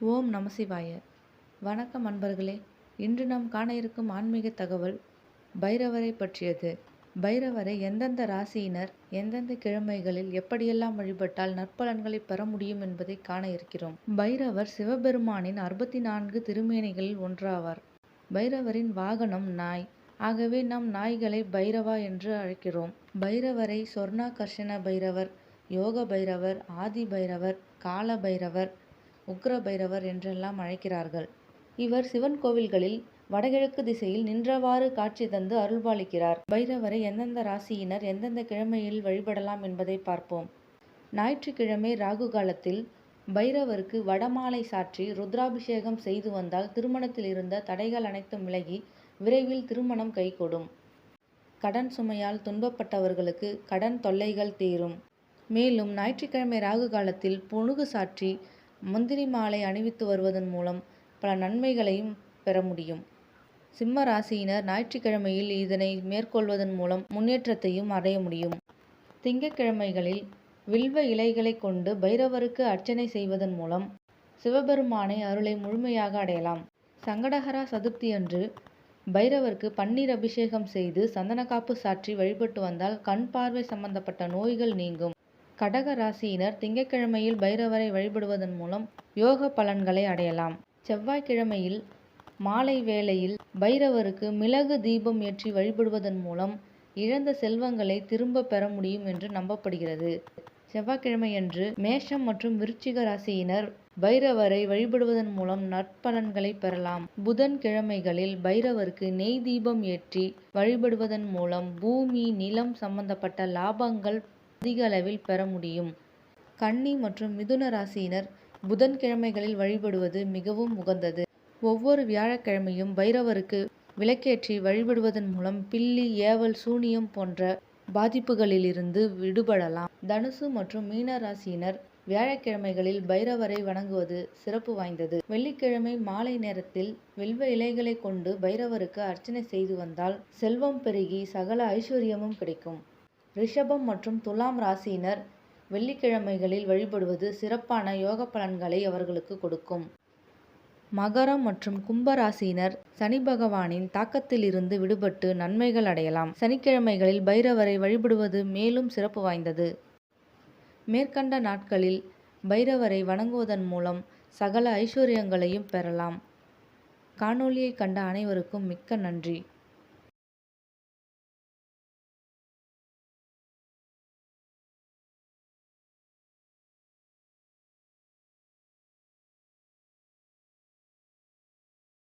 ஓம் நமசிவாய வணக்கம் அன்பர்களே. இன்று நாம் காண இருக்கும் ஆன்மீக தகவல் பைரவரை பற்றியது. பைரவரை எந்தெந்த ராசியினர் எந்தெந்த கிழமைகளில் எப்படியெல்லாம் வழிபட்டால் நற்பலன்களை பெற முடியும் என்பதை காண இருக்கிறோம். பைரவர் சிவபெருமானின் அறுபத்தி நான்கு திருமேனிகளில் ஒன்றாவார். பைரவரின் வாகனம் நாய். ஆகவே நாம் நாய்களை பைரவா என்று அழைக்கிறோம். பைரவரை சொர்ணாகர்ஷண பைரவர் யோக பைரவர் ஆதி பைரவர் கால பைரவர் உக்ர பைரவர் என்றெல்லாம் அழைக்கிறார்கள். இவர் சிவன் கோவில்களில் வடகிழக்கு திசையில் நின்றவாறு காட்சி தந்து அருள்பாலிக்கிறார். பைரவரை எந்தெந்த ராசியினர் எந்தெந்த கிழமையில் வழிபடலாம் என்பதை பார்ப்போம். ஞாயிற்றுக்கிழமை ராகு காலத்தில் பைரவருக்கு வடமாலை சாற்றி ருத்ராபிஷேகம் செய்து வந்தால் திருமணத்தில் இருந்த தடைகள் அனைத்தும் விலகி விரைவில் திருமணம் கைகூடும். கடன் சுமையால் துன்பப்பட்டவர்களுக்கு கடன் தொல்லைகள் தீரும். மேலும் ஞாயிற்றுக்கிழமை ராகு காலத்தில் புணுகு சாற்றி முந்திரி மாலை அணிவித்து வருவதன் மூலம் பல நன்மைகளையும் பெற முடியும். சிம்ம ராசியினர் ஞாயிற்றுக்கிழமையில் இதனை மேற்கொள்வதன் மூலம் முன்னேற்றத்தையும் அடைய முடியும். திங்கட்கிழமைகளில் வில்வ இலைகளை கொண்டு பைரவருக்கு அர்ச்சனை செய்வதன் மூலம் சிவபெருமானை அருளை முழுமையாக அடையலாம். சங்கடஹரா சதுர்த்தி அன்று பைரவருக்கு பன்னீர் அபிஷேகம் செய்து சந்தனக்காப்பு சாற்றி வழிபட்டு வந்தால் கண் பார்வை சம்பந்தப்பட்ட நோய்கள் நீங்கும். கடக ராசியினர் திங்கட்கிழமையில் பைரவரை வழிபடுவதன் மூலம் யோக பலன்களை அடையலாம். செவ்வாய்க்கிழமையில் மாலை வேளையில் பைரவருக்கு மிளகு தீபம் ஏற்றி வழிபடுவதன் மூலம் இழந்த செல்வங்களை திரும்ப பெற முடியும் என்று நம்பப்படுகிறது. செவ்வாய்க்கிழமையன்று மேஷம் மற்றும் விருச்சிக ராசியினர் பைரவரை வழிபடுவதன் மூலம் நற்பலன்களை பெறலாம். புதன் கிழமைகளில் பைரவருக்கு நெய் தீபம் ஏற்றி வழிபடுவதன் மூலம் பூமி நிலம் சம்பந்தப்பட்ட லாபங்கள் அதிக அளவில் பெற முடியும். கன்னி மற்றும் மிதுன ராசியினர் புதன்கிழமைகளில் வழிபடுவது மிகவும் உகந்தது. ஒவ்வொரு வியாழக்கிழமையும் பைரவருக்கு விளக்கேற்றி வழிபடுவதன் மூலம் பில்லி ஏவல் சூனியம் போன்ற பாதிப்புகளிலிருந்து விடுபடலாம். தனுசு மற்றும் மீன ராசியினர் வியாழக்கிழமைகளில் பைரவரை வணங்குவது சிறப்பு வாய்ந்தது. வெள்ளிக்கிழமை மாலை நேரத்தில் வெல்வ இலைகளை கொண்டு பைரவருக்கு அர்ச்சனை செய்து வந்தால் செல்வம் பெருகி சகல ஐஸ்வர்யமும் கிடைக்கும். ரிஷபம் மற்றும் துலாம் ராசியினர் வெள்ளிக்கிழமைகளில் வழிபடுவது சிறப்பான யோக பலன்களை அவர்களுக்கு கொடுக்கும். மகரம் மற்றும் கும்பராசியினர் சனி பகவானின் தாக்கத்திலிருந்து விடுபட்டு நன்மைகள் அடையலாம். சனிக்கிழமைகளில் பைரவரை வழிபடுவது மேலும் சிறப்பு வாய்ந்தது. மேற்கண்ட நாட்களில் பைரவரை வணங்குவதன் மூலம் சகல ஐஸ்வர்யங்களையும் பெறலாம். காணொளியை கண்ட அனைவருக்கும் மிக்க நன்றி.